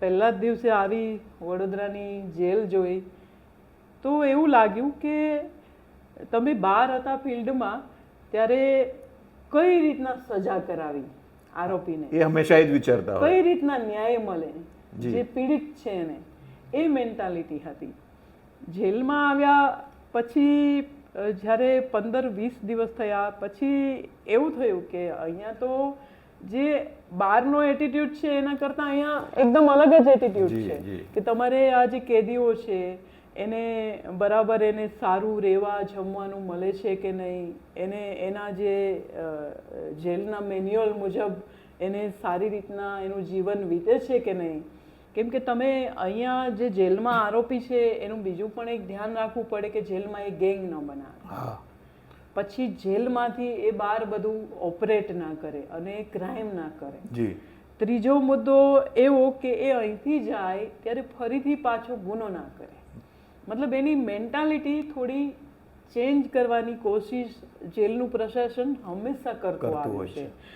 પહેલા જ દિવસે આવી વડોદરાની જેલ જોઈ તો એવું લાગ્યું કે તમે બહાર હતા ફિલ્ડમાં ત્યારે કઈ રીતના સજા કરાવી આરોપીને? એ હંમેશા એ જ વિચારતા હોય. કઈ રીતના ન્યાય મળે? જે. પીડિત છે એને. એ મેન્ટાલિટી હતી. જેલમાં આવ્યા પછી જ્યારે પંદર વીસ દિવસ થયા પછી એવું થયું કે અહીંયા તો જે બહારનો એટીટ્યુડ છે એના કરતાં અહીંયા એકદમ અલગ જ એટીટ્યુડ છે. કે તમારે આ જે કેદીઓ છે એને બરાબર એને સારું રહેવા જમવાનું મળે છે કે નહીં? એને એના જે જેલના મેન્યુઅલ મુજબ એને સારી રીતના એનું જીવન વીતે છે કે નહીં? કેમ કે તમે અહીંયા જે જેલમાં આરોપી છે એનું બીજું પણ એક ધ્યાન રાખવું પડે કે જેલમાં એ ગેંગ ન બનાવે. પછી જેલમાંથી એ બહાર બધું ઓપરેટ ના કરે અને ક્રાઇમ ના કરે. જી. ત્રીજો મુદ્દો એવો કે એ અહીંથી જાય ત્યારે ફરીથી પાછો ગુનો ના કરે. મતલબ એની મેન્ટાલિટી થોડી ચેન્જ કરવાની કોશિશ જેલનું પ્રશાસન હંમેશા કરતું આવે છે.